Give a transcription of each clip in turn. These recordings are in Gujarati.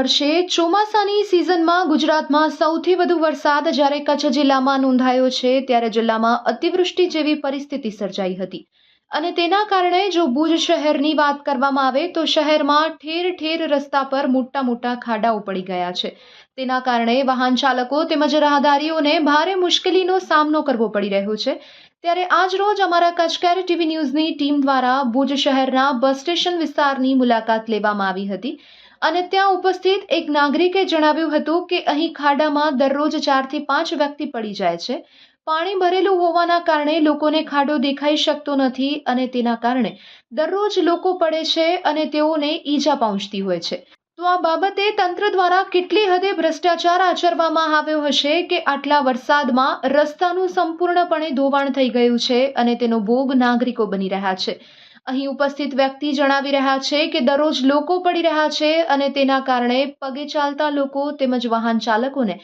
વર્ષે ચોમાસાની સિઝનમાં ગુજરાતમાં સૌથી વધુ વરસાદ જ્યારે કચ્છ જિલ્લામાં નોંધાયો છે, ત્યારે જિલ્લામાં અતિવૃષ્ટિ જેવી પરિસ્થિતિ સર્જાઈ હતી. અને તેના કારણે જો ભુજ શહેરની વાત કરવામાં આવે તો શહેરમાં ઠેર ઠેર રસ્તા પર મોટા મોટા ખાડાઓ પડી ગયા છે. તેના કારણે વાહન ચાલકો તેમજ રાહદારીઓને ભારે મુશ્કેલીનો સામનો કરવો પડી રહ્યો છે. ત્યારે આજ રોજ અમારા કચકેર ટીવી ન્યૂઝની ટીમ દ્વારા ભુજ શહેરના બસ સ્ટેશન વિસ્તારની મુલાકાત લેવામાં આવી હતી. અને ત્યાં ઉપસ્થિત એક નાગરિકે જણાવ્યું હતું કે અહીં ખાડામાં દરરોજ ચારથી પાંચ વ્યક્તિ પડી જાય છે. પાણી ભરેલું હોવાના કારણે લોકોને ખાડો દેખાઈ શકતો નથી અને તેના કારણે દરરોજ લોકો પડે છે અને તેઓને ઈજા પહોંચતી હોય છે. તો આ બાબતે તંત્ર દ્વારા કેટલી હદે ભ્રષ્ટાચાર આચરવામાં આવ્યો હશે કે આટલા વરસાદમાં રસ્તાનું સંપૂર્ણપણે ધોવાણ થઈ ગયું છે અને તેનો ભોગ નાગરિકો બની રહ્યા છે? અહીં ઉપસ્થિત વ્યક્તિ જણાવી રહ્યા છે કે દરરોજ લોકો પડી રહ્યા છે અને તેના કારણે પગે ચાલતા લોકો તેમજ વાહન ચાલકોને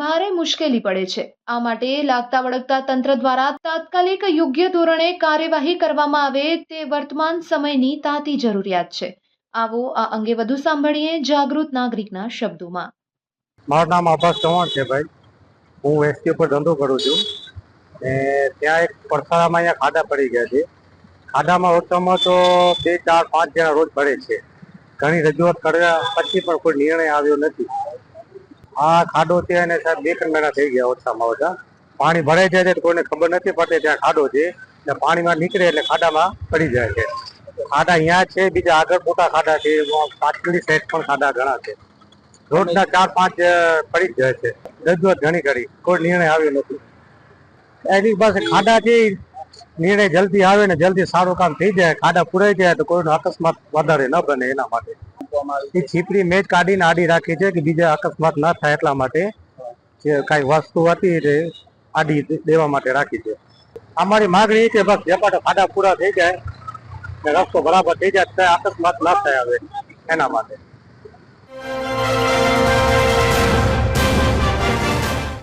ભારે મુશ્કેલી પડે છે. આ માટે લાગતા વળગતા તંત્ર દ્વારા તાત્કાલિક યોગ્ય ધોરણે કાર્યવાહી કરવામાં આવે તે વર્તમાન સમયની તાતી જરૂરિયાત છે. આવો આ અંગે વધુ સાંભળીએ જાગૃત નાગરિકના શબ્દોમાં. મારું નામ આભાસ ચૌહાણ છે ભાઈ. હું એસટી ઉપર ધંધો કરું છું ત્યાં એક પરસાળામાં અહીંયા ખાડા પડી ગયા છે. ખાડામાં ઓછામાં તો બે, ચાર, પાંચ જણા રોજ પડે છે. ઘણી રજૂઆત કર્યા પછી પણ કોઈ નિર્ણય આવ્યો નથી. આ ખાડો છે અને સાહેબ બે, ત્રણ મહિના થઈ ગયા ઓછામાં ઓછા. પાણી ભરાઈ જાય છે કોઈને ખબર નથી પડતી ત્યાં ખાડો છે એટલે પાણીમાં નીકળે એટલે ખાડામાં પડી જાય છે. ખાડા અહીંયા છે, બીજા આગળ મોટા ખાડા છે પાછળની સાઈડ પણ ખાડા ઘણા છે. રોજના ચાર, પાંચ પડી જ જાય છે. રજૂઆત ઘણી કરી, કોઈ નિર્ણય આવ્યો નથી. એની પાસે ખાડા છે નિર્ણય જલ્દી આવે ને જલ્દી સારું કામ થઈ જાય, ખાડા પુરાઈ જાય તો કોઈનો અકસ્માત વધારે ન બને એના માટે. એ છીપરી મેં જ કાઢીને આડી રાખી છે કે બીજા અકસ્માત ન થાય એટલા માટે જે કાંઈ વસ્તુ હતી તે આડી દેવા માટે રાખી છે. અમારી માગણી એ છે બસ જેપાટો ખાડા પૂરા થઈ જાય રસ્તો બરાબર થઈ જાય અકસ્માત ન થાય હવે એના માટે.